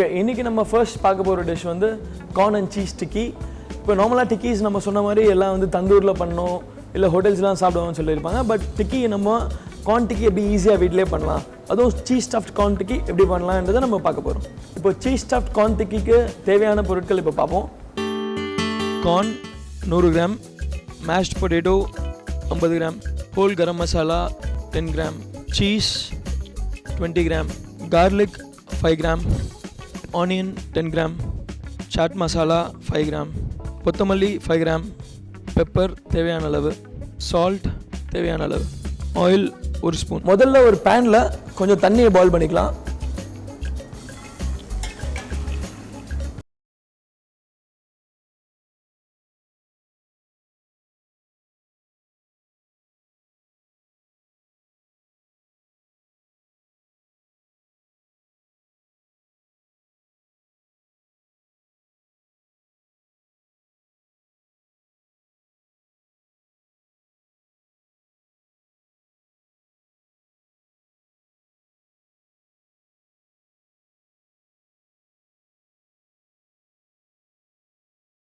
Okay இன்றைக்கி நம்ம first பார்க்க போகிற டிஷ் வந்து கார்ன் அண்ட் சீஸ் டிக்கி இப்போ நார்மலாக டிக்கீஸ் நம்ம சொன்ன மாதிரி எல்லாம் வந்து தந்தூரில் பண்ணோம் இல்லை ஹோட்டல்ஸ்லாம் சாப்பிடுவோம்னு சொல்லியிருப்பாங்க. பட் டிக்கி நம்ம கார்ன் டிக்கி எப்படி ஈஸியாக வீட்டிலே பண்ணலாம்? அதுவும் சீஸ் ஸ்டஃப்ட் கார்ன் டிக்கி எப்படி பண்ணலான்றதை நம்ம பார்க்க போகிறோம் இப்போ சீஸ் ஸ்டஃப்ட் கார்ன் டிக்கிக்கு தேவையான பொருட்கள் இப்போ பார்ப்போம். கார்ன் நூறு கிராம் மேஷ்ட் பொட்டேட்டோ ஐம்பது gram whole garam masala ten gram cheese twenty gram garlic five gram onion ten gram chaat masala five gram கொத்தமல்லி ஃபைவ் கிராம் பெப்பர் தேவையான அளவு. சால்ட் தேவையான அளவு. ஆயில் ஒரு ஸ்பூன் முதல்ல ஒரு பேனில் கொஞ்சம் தண்ணியை பாயில் பண்ணிக்கலாம்.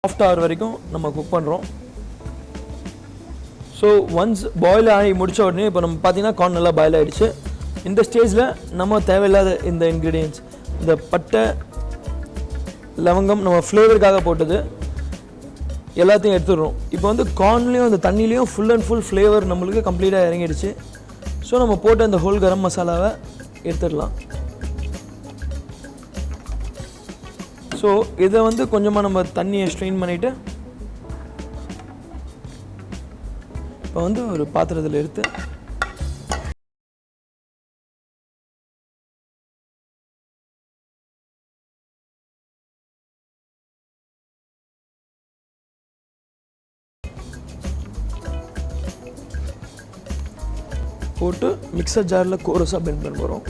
சாஃப்ட் ஆகிற வரைக்கும் நம்ம குக் பண்ணுறோம் ஸோ ஒன்ஸ் பாயில் ஆகி முடிச்ச உடனே இப்போ நம்ம பார்த்தீங்கன்னா கார்ன் நல்லா பாயில் ஆகிடுச்சு இந்த ஸ்டேஜில் நம்ம தேவையில்லாத இந்த இன்க்ரீடியன்ஸ் இந்த பட்டை லவங்கம் நம்ம ஃப்ளேவருக்காக போட்டது எல்லாத்தையும் எடுத்துடுறோம். இப்போ வந்து கார்ன்லேயும் அந்த தண்ணிலையும் ஃபுல் அண்ட் ஃபுல் ஃப்ளேவர் நம்மளுக்கு கம்ப்ளீட்டாக இறங்கிடுச்சு. ஸோ நம்ம போட்ட அந்த ஹோல் கரம் மசாலாவை எடுத்துடலாம். ஸோ இதை வந்து கொஞ்சமாக நம்ம தண்ணியை ஸ்ட்ரெயின் பண்ணிவிட்டு இப்போ வந்து ஒரு பாத்திரத்தில் எடுத்து போட்டு மிக்சர் ஜாரில் கோரஸாக பெண்ட் பண்ண போகிறோம்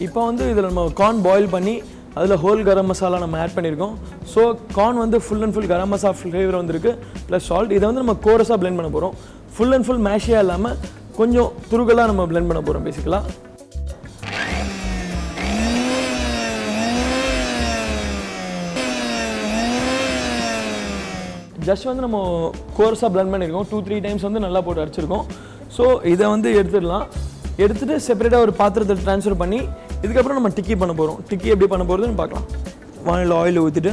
இப்போ வந்து இதில் நம்ம கார்ன் பாயில் பண்ணி அதில் ஹோல் கரம் மசாலா நம்ம ஆட் பண்ணியிருக்கோம். ஸோ கார்ன் வந்து full and full garam masala flavour வந்திருக்கு. ப்ளஸ் சால்ட் இதை வந்து நம்ம கோரஸாக blend பண்ண போகிறோம் ஃபுல் அண்ட் ஃபுல் மேஷியாக இல்லாமல் கொஞ்சம் துருகலாக நம்ம blend பண்ண போகிறோம் பேசிக்கலாக ஜஸ்ட் வந்து நம்ம கோர்ஸாக blend பண்ணியிருக்கோம். டூ த்ரீ டைம்ஸ் வந்து நல்லா போட்டு அரைச்சிருக்கோம். ஸோ இதை வந்து எடுத்துடலாம். எடுத்துகிட்டு செப்பரேட்டாக ஒரு பாத்திரத்தில் ட்ரான்ஸ்ஃபர் பண்ணி இதுக்கப்புறம் நம்ம டிக்கி பண்ண போகிறோம் டிக்கி எப்படி பண்ண போகிறதுன்னு பார்க்கலாம். வானில் ஆயில் ஊற்றிட்டு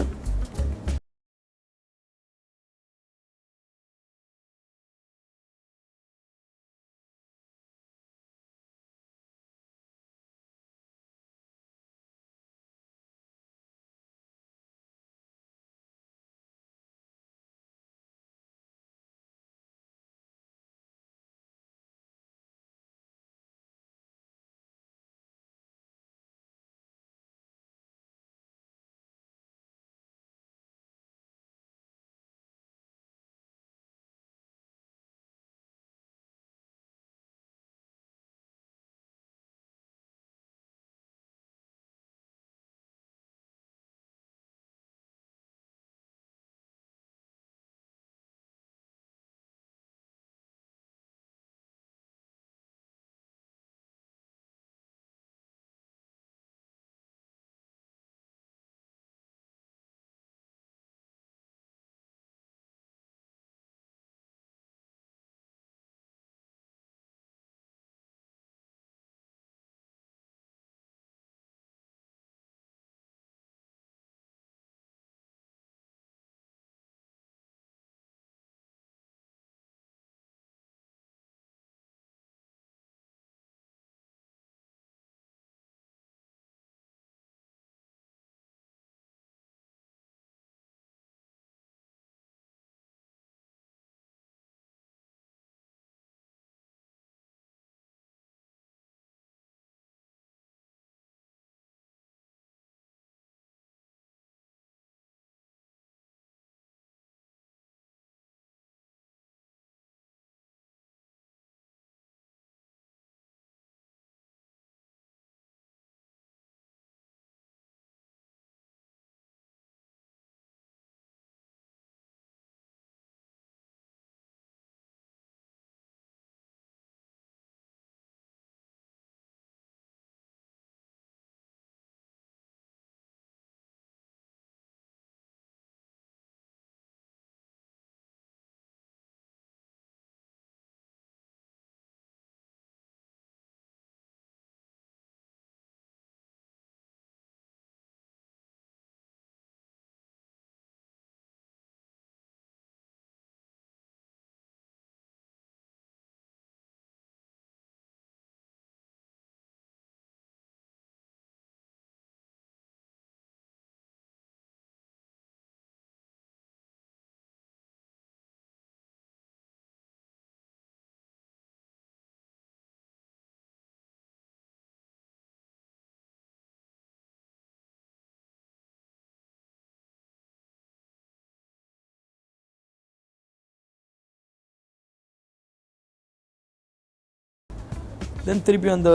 தென் திருப்பி அந்த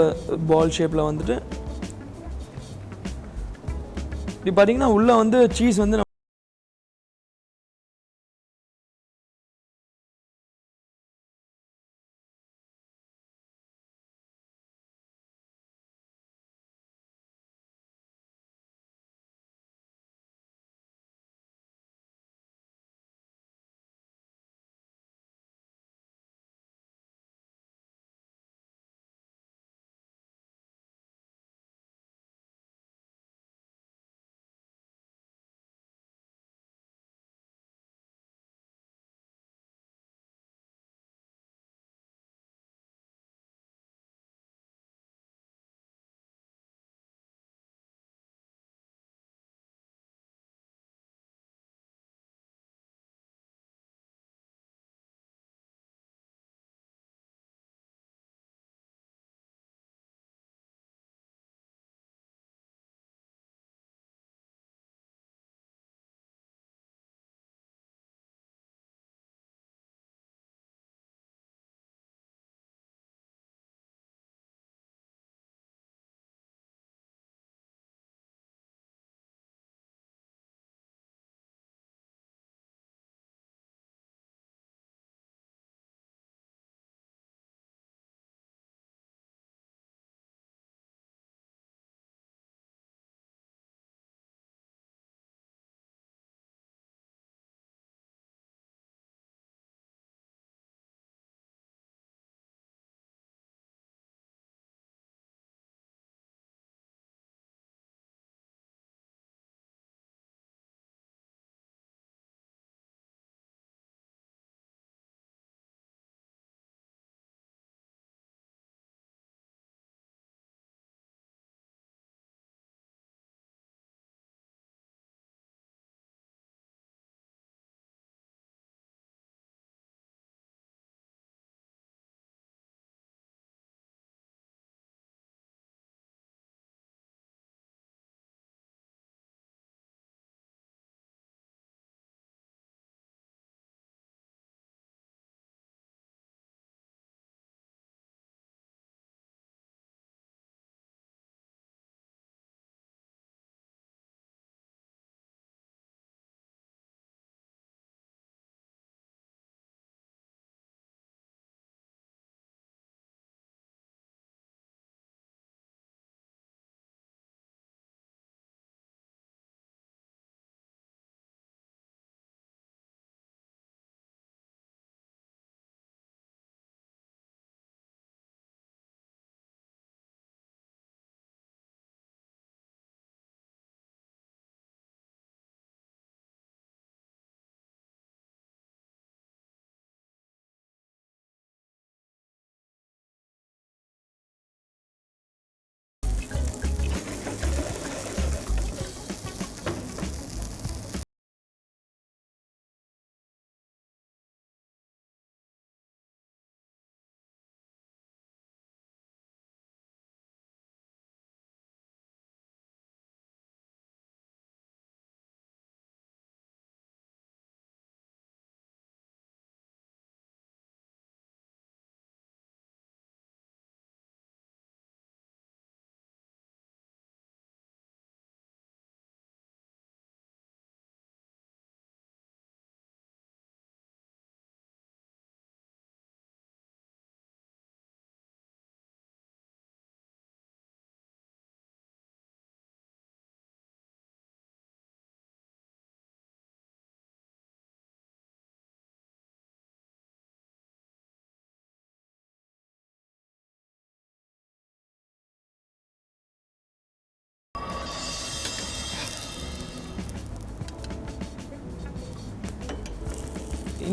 பால் ஷேப்பில் வந்துட்டு இப்படி பார்த்தீங்கன்னா உள்ளே வந்து சீஸ் வந்து நம்ம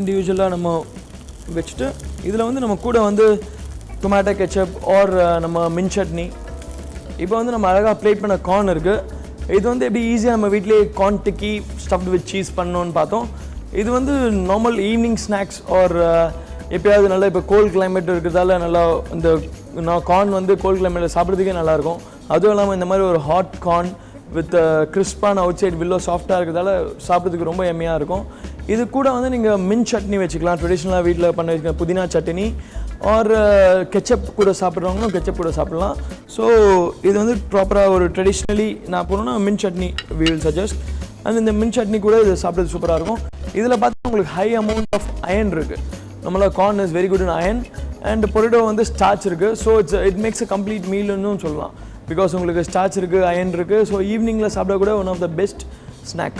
இண்டிவிஜுவலாக நம்ம வச்சுட்டு இதில் வந்து நம்ம கூட வந்து டொமேட்டோ கெச்சப் ஆர் நம்ம மின் சட்னி. இப்போ வந்து நம்ம அழகாக ப்ளேட் பண்ண கார்ன் இருக்குது இது வந்து எப்படி ஈஸியாக நம்ம வீட்டிலேயே corn tikki stuffed with cheese பண்ணோன்னு பார்த்தோம். இது வந்து நார்மல் ஈவினிங் ஸ்நாக்ஸ் ஆர் எப்பயாவது நல்லா இப்போ கோல்ட் கிளைமேட் இருக்கிறதால நல்லா இந்த நான் கார்ன் வந்து கோல்ட் கிளைமேட்டில் சாப்பிட்றதுக்கே நல்லாயிருக்கும் அதுவும் இல்லாமல் இந்த மாதிரி ஒரு ஹாட் கார்ன் வித் கிறிஸ்பான அவுட் சைட் வில்லோ சாஃப்டாக இருக்கிறதால சாப்பிட்றதுக்கு ரொம்ப எம்மையாக இருக்கும். இது கூட வந்து நீங்கள் மின் சட்னி வச்சுக்கலாம். ட்ரெடிஷ்னலாக வீட்டில் பண்ண வச்சுக்க புதினா சட்னி ஆர் கெச்சப் கூட சாப்பிட்றவங்களும் கெச்சப் கூட சாப்பிட்லாம். ஸோ இது வந்து ப்ராப்பராக ஒரு ட்ரெடிஷ்னலி நான் போனோன்னா mint chutney wheel suggest and இந்த மின் சட்னி கூட இது சாப்பிட்றது சூப்பராக இருக்கும். இதில் பார்த்தா உங்களுக்கு ஹை அமௌண்ட் ஆஃப் அயன் இருக்குது நம்மள corn is very good in iron and burrito வந்து ஸ்டார்ச் இருக்குது so it's it makes a complete மீல்னு சொல்லலாம். பிகாஸ் உங்களுக்கு ஸ்டார்ச் இருக்குது அயன் இருக்குது ஸோ ஈவினிங்கில் சாப்பிட கூட one of the best snack